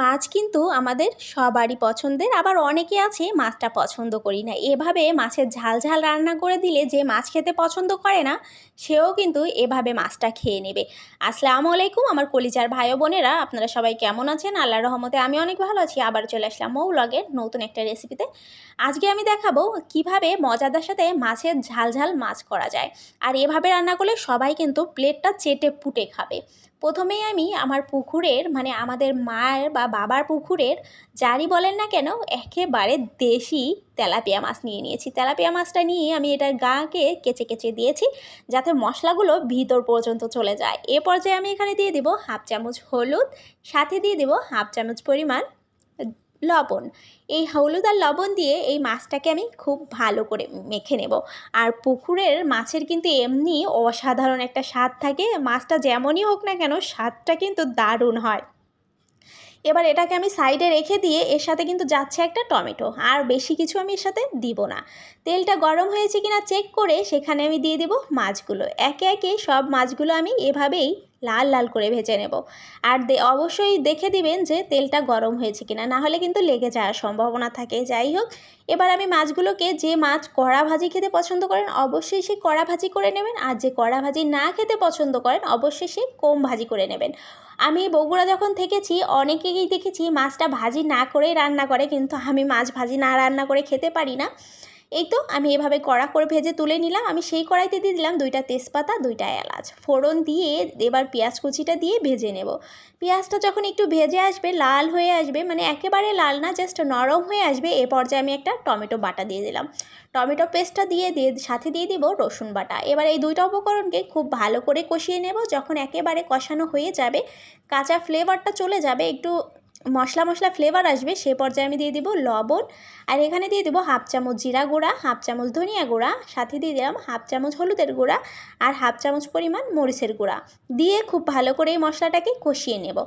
মাছ কিন্তু আমাদের সবারই পছন্দের, আবার অনেকে আছে মাছটা পছন্দ করি না। এভাবে মাছের ঝাল ঝাল রান্না করে দিলে যে মাছ খেতে পছন্দ করে না, সেও কিন্তু এভাবে মাছটা খেয়ে নেবে। আসসালামু আলাইকুম, আমার কলিজার ভাই বোনেরা, আপনারা সবাই কেমন আছেন? আল্লাহর রহমতে আমি অনেক ভালো আছি। আবার চলে আসলাম মৌ লগের নতুন একটা রেসিপিতে। আজকে আমি দেখাবো কীভাবে মজাদার সাথে মাছের ঝাল ঝাল মাছ করা যায়। আর এভাবে রান্না করলে সবাই কিন্তু প্লেটটা চেটে পুটে খাবে। প্রথমেই আমি আমার পুকুরের মানে আমাদের মায়ের বা বাবার পুকুরের যারই বলেন না কেন, একেবারে দেশি তেলাপিয়া মাছ নিয়ে নিয়েছি। তেলাপিয়া মাছটা নিয়ে আমি এটার গাকে কেচে কেচে দিয়েছি, যাতে মশলাগুলো ভিতর পর্যন্ত চলে যায়। এ পর্যায়ে আমি এখানে দিয়ে দিব হাফ চামচ হলুদ, সাথে দিয়ে দেব হাফ চামচ পরিমাণ লবণ। এই হলুদ আর লবণ দিয়ে এই মাছটাকে আমি খুব ভালো করে মেখে নেব। আর পুকুরের মাছের কিন্তু এমনি অসাধারণ একটা স্বাদ থাকে। মাছটা যেমনই হোক না কেন স্বাদটা কিন্তু দারুণ হয়। এবার এটাকে আমি সাইডে রেখে দিয়ে এর সাথে কিন্তু যাচ্ছে একটা টমেটো। আর বেশি কিছু আমি এর সাথে দিব না। তেলটা গরম হয়েছে কিনা চেক করে সেখানে আমি দিয়ে দেব মাছগুলো। একে একে সব মাছগুলো আমি এভাবেই লাল লাল করে ভেজে নেব। আর দে, অবশ্যই দেখে দিবেন যে তেলটা গরম হয়েছে কিনা। না হলে কিন্তু লেগে যাওয়ার সম্ভাবনা থাকে। যাই হোক, এবার আমি মাছগুলোকে যে মাছ কড়া ভাজি খেতে পছন্দ করেন, অবশ্যই সে কড়া ভাজি করে নেবেন। আর যে কড়া ভাজি না খেতে পছন্দ করেন, অবশ্যই সে কম ভাজি করে নেবেন। আমি বগুড়া যখন থেকেছি, অনেকেই দেখেছি মাছটা ভাজি না করেই রান্না করে, কিন্তু আমি মাছ ভাজি না রান্না করে খেতে পারি না। এই তো আমি এভাবে কড়া করে ভেজে তুলে নিলাম। আমি সেই কড়াইতে দিয়ে দিলাম দুইটা তেজপাতা, দুইটা এলাচ। ফোড়ন দিয়ে এবার পেঁয়াজ কুচিটা দিয়ে ভেজে নেব। পেঁয়াজটা যখন একটু ভেজে আসবে, লাল হয়ে আসবে মানে একেবারে লাল না, জাস্ট নরম হয়ে আসবে, এ পর্যায়ে আমি একটা টমেটো বাটা দিয়ে দিলাম। টমেটো পেস্টটা দিয়ে দিয়ে, সাথে দিয়ে দিব রসুন বাটা। এবার এই দুইটা উপকরণকে খুব ভালো করে কষিয়ে নেব। যখন একেবারে কষানো হয়ে যাবে, কাঁচা ফ্লেভারটা চলে যাবে, একটু মশলা মশলা ফ্লেভার আসবে, সে পর্যায়ে আমি দিয়ে দিব লবণ, আর এখানে দিয়ে দেবো হাফ চামচ জিরা গুঁড়া হাফ চামচ ধনিয়া গুঁড়া, সাথে দিয়ে দিলাম হাফ চামচ হলুদের গুঁড়া, আর হাফ চামচ পরিমাণ মরিচের গুঁড়া। দিয়ে খুব ভালো করে এই মশলাটাকে কষিয়ে নেব।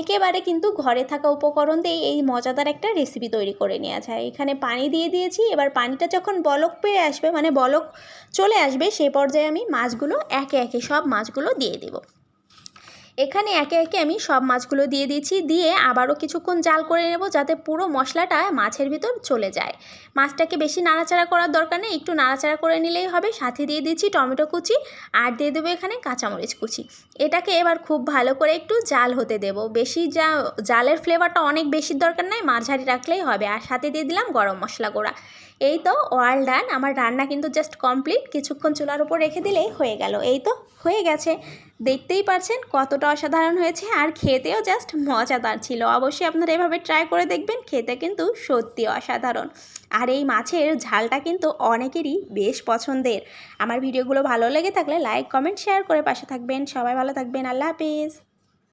একেবারে কিন্তু ঘরে থাকা উপকরণ দিয়ে এই মজাদার একটা রেসিপি তৈরি করে নেওয়া যায়। এখানে পানি দিয়ে দিয়েছি, এবার পানিটা যখন বলক পেয়ে আসবে মানে বলক চলে আসবে, সে পর্যায়ে আমি মাছগুলো একে একে সব মাছগুলো দিয়ে দেবো। এখানে একে একে আমি সব মাছগুলো দিয়ে দিয়েছি, দিয়ে আবারও কিছুক্ষণ জাল করে নেব যাতে পুরো মশলাটা মাছের ভিতর চলে যায়। মাছটাকে বেশি নাড়াচাড়া করার দরকার নেই, একটু নাড়াচাড়া করে নিলেই হবে। সাথে দিয়ে দিচ্ছি টমেটো কুচি আর দিয়ে দেবো এখানে কাঁচামরিচ কুচি। এটাকে এবার খুব ভালো করে একটু জাল হতে দেব। বেশি যা, জালের ফ্লেভারটা অনেক বেশি দরকার নাই, মাঝারি রাখলেই হবে। আর সাথে দিয়ে দিলাম গরম মশলা গোড়া। এই তো অল ডান আমার রান্না কিন্তু জাস্ট কমপ্লিট কিছুক্ষণ চুলার উপর রেখে দিলেই হয়ে গেল। এই তো হয়ে গেছে। দেখতেই পাচ্ছেন কতটা অসাধারণ হয়েছে, আর খেতেও জাস্ট মজাদার ছিল। অবশ্যই আপনারা এভাবে ট্রাই করে দেখবেন, খেতে কিন্তু সত্যি অসাধারণ। আর এই মাছের ঝালটা কিন্তু অনেকেরই বেশ পছন্দের। আমার ভিডিওগুলো ভালো লেগে থাকলে লাইক কমেন্ট শেয়ার করে পাশে থাকবেন। সবাই ভালো থাকবেন, আল্লাহ হাফিজ।